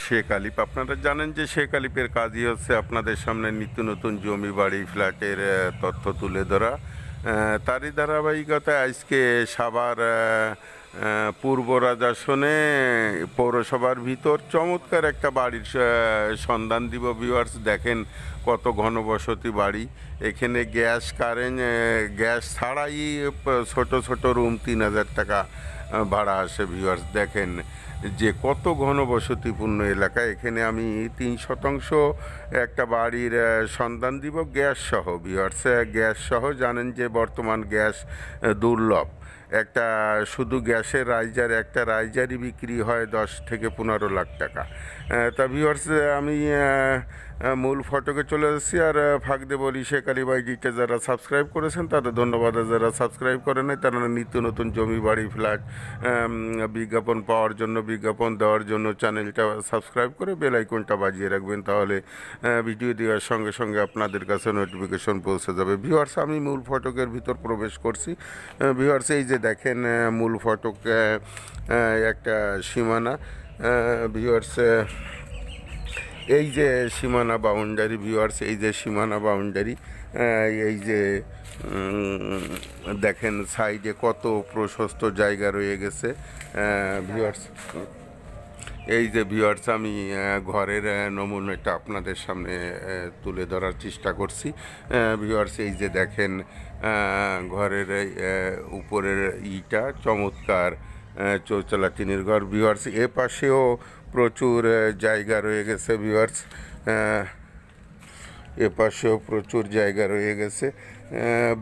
শেখ আলিপ আপনারা জানেন যে শেখ আলিপের কাজই হচ্ছে আপনাদের সামনে নিত্য নতুন জমি বাড়ি ফ্ল্যাটের তথ্য তুলে ধরা। তারই ধারাবাহিকতায় আজকে আহ, পূর্ব রাজাসনে পৌরসভার ভিতর চমৎকার একটা বাড়ির সন্ধান দিব ভিউয়ার্স দেখেন কত ঘনবসতি বাড়ি। এখানে গ্যাস কারেন্ট গ্যাস ছাড়াই ছোট ছোট রুম তিন হাজার টাকা ভাড়া আসে ভিউয়ার্স দেখেন। যে কত ঘনবসতিপূর্ণ এলাকা, এখানে আমি তিন শতাংশ একটা বাড়ির সন্ধান দিব, গ্যাস সহ ভিউয়ার্স গ্যাস সহ, জানেন যে বর্তমান গ্যাস দুর্লভ। একটা শুধু গ্যাসের রাইজার একটা রাইজারই বিক্রি হয় দশ থেকে পনেরো লাখ টাকা। তা ভিউয়ার্স আমি মূল ফটোকে চলে এসেছি আর ফাঁক দিয়ে বলি শেখ আলী যারা সাবস্ক্রাইব করেছেন, তাদের ধন্যবাদ। আর যারা সাবস্ক্রাইব করে নাই, তারা নিত্য নতুন জমি বাড়ি ফ্ল্যাট বিজ্ঞাপন পাওয়ার জন্য, বিজ্ঞাপন দেওয়ার জন্য চ্যানেলটা সাবস্ক্রাইব করে বেল আইকনটা বাজিয়ে রাখবেন। তাহলে ভিডিও দেওয়ার সঙ্গে সঙ্গে আপনাদের কাছে নোটিফিকেশন পৌঁছে যাবে। ভিউয়ার্স আমি মূল ফটকের ভিতর প্রবেশ করছি। ভিউয়ার্স এই যে দেখেন মূল ফটক একটা সীমানা। ভিউয়ার্স এই যে সীমানা বাউন্ডারি ভিউয়ার্স এই যে সীমানা বাউন্ডারি এই যে দেখেন সাইডে কত প্রশস্ত জায়গা রয়ে গেছে ভিউয়ার্স এই যে ভিউয়ার্স আমি ঘরের নমুনাটা আপনাদের সামনে তুলে ধরার চেষ্টা করছি। ভিউয়ার্স এই যে দেখেন ঘরের উপরের ইটা চমৎকার চৌচালা টিনের ঘর ভিউয়ার্স এ পাশেও প্রচুর জায়গা রয়ে গেছে ভিউয়ার্স এ পাশেও প্রচুর জায়গা রয়ে গেছে।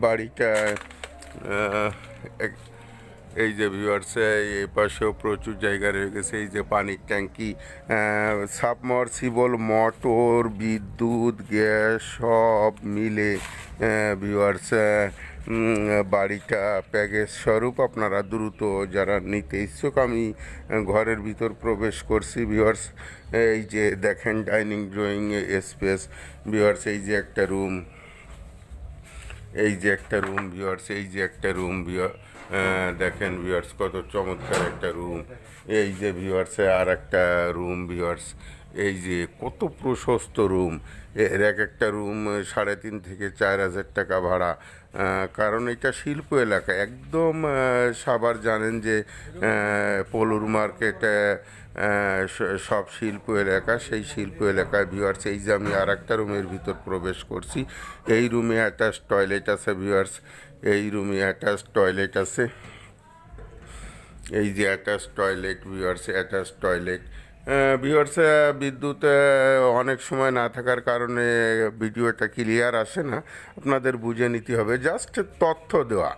বাড়িটা এই যে ভিউয়ার্স এই পাশেও প্রচুর জায়গা রয়ে গেছে। এই যে পানির ট্যাঙ্কি সাবমার্সিবল মোটর, বিদ্যুৎ, গ্যাস সব মিলে ভিউয়ার্স বাড়িটা প্যাকেজ স্বরূপ আপনারা দ্রুত যারা নিতে ইচ্ছুক, আমি ঘরের ভিতর প্রবেশ করছি। ভিউয়ার্স, এই যে দেখেন ডাইনিং, ড্রয়িং স্পেস। ভিউয়ার্স, এই যে একটা রুম। এই যে একটা রুম, ভিউয়ার্স, এই যে একটা রুম দেখেন ভিউয়ার্স, কত চমৎকার একটা রুম। এই যে ভিউয়ার্সে আর একটা রুম, ভিউয়ার্স। এই যে কত প্রশস্ত রুম এর এক একটা রুম সাড়ে তিন থেকে চার হাজার টাকা ভাড়া। কারণ এটা শিল্প এলাকা। একদম সাভার জানেন যে পলুর মার্কেট সব শিল্প এলাকা, সেই শিল্প এলাকায় ভিউয়ার্স এই যে আমি আর একটা রুমের ভিতর প্রবেশ করছি, এই রুমে অ্যাটাচ টয়লেট আছে ভিউয়ার্স এই রুমে অ্যাটাচ টয়লেট আছে। এই যে attach toilet viewers attach toilet viewers বিদ্যুৎ অনেক সময় না থাকার কারণে ভিডিওটা ক্লিয়ার আসে না। আপনাদের বুঝে নিতে হবে। জাস্ট তথ্য দেওয়া।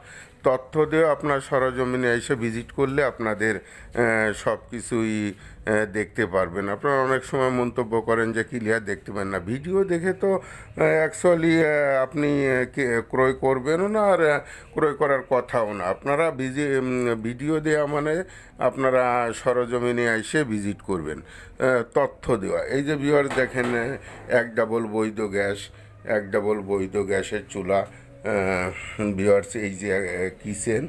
তথ্য দেওয়া আপনার সরজমিনে এসে ভিজিট করলে আপনাদের সব কিছুই দেখতে পারবেন। আপনারা অনেক সময় মন্তব্য করেন যে ক্লিয়ার দেখতে পান না। ভিডিও দেখে তো অ্যাকচুয়ালি আপনি ক্রয় করবেনও না আর ক্রয় করার কথাও না। আপনারা ভিজি ভিডিও দেওয়া মানে আপনারা সরজমিনে এসে ভিজিট করবেন। তথ্য দেওয়া। এই যে ভিউয়ার দেখেন এক ডাবল বৈধ গ্যাস, এক ডাবল বৈধ গ্যাসের চুলা ভিওয়ার্স এই যে কিচেন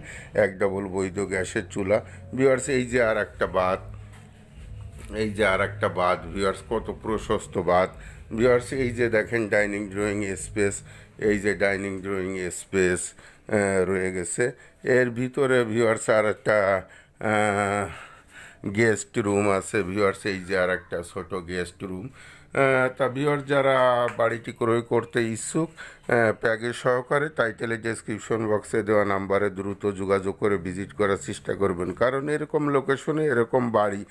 এক ডবল বৈধ গ্যাসের চুলা। ভিওয়ার্স এই যে আর একটা বাত এই যে আর একটা বাদ ভিউয়ার্স কত প্রশস্ত বাদ। ভিউয়ার্স এই যে দেখেন ডাইনিং ড্রয়িং স্পেস এই যে ডাইনিং ড্রয়িং স্পেস রয়ে গেছে। এর ভিতরে ভিওয়ার্স আর একটা গেস্ট রুম আছে ভিউয়ার্স এই যে আর একটা ছোট গেস্ট রুম। তা ভিওর যারা বাড়িটি ক্রয় করতে ইচ্ছুক প্যাকেজ সহকারে টাইটেলে ডেসক্রিপশন বক্সে দেওয়া নাম্বারে দ্রুত যোগাযোগ করে ভিজিট করার চেষ্টা করবেন। কারণ এরকম লোকেশনে এরকম বাড়ি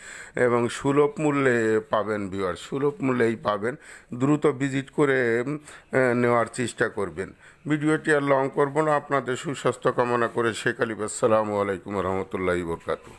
এবং সুলভ মূল্যে পাবেন ভিউয়ার সুলভ মূল্যেই পাবেন। দ্রুত ভিজিট করে নেওয়ার চেষ্টা করবেন। ভিডিওটি আর লং করব না, আপনাদের সুস্বাস্থ্য কামনা করে শেখ আলিব আসসালামু আলাইকুম রহমতুল্লাহি বরকাতু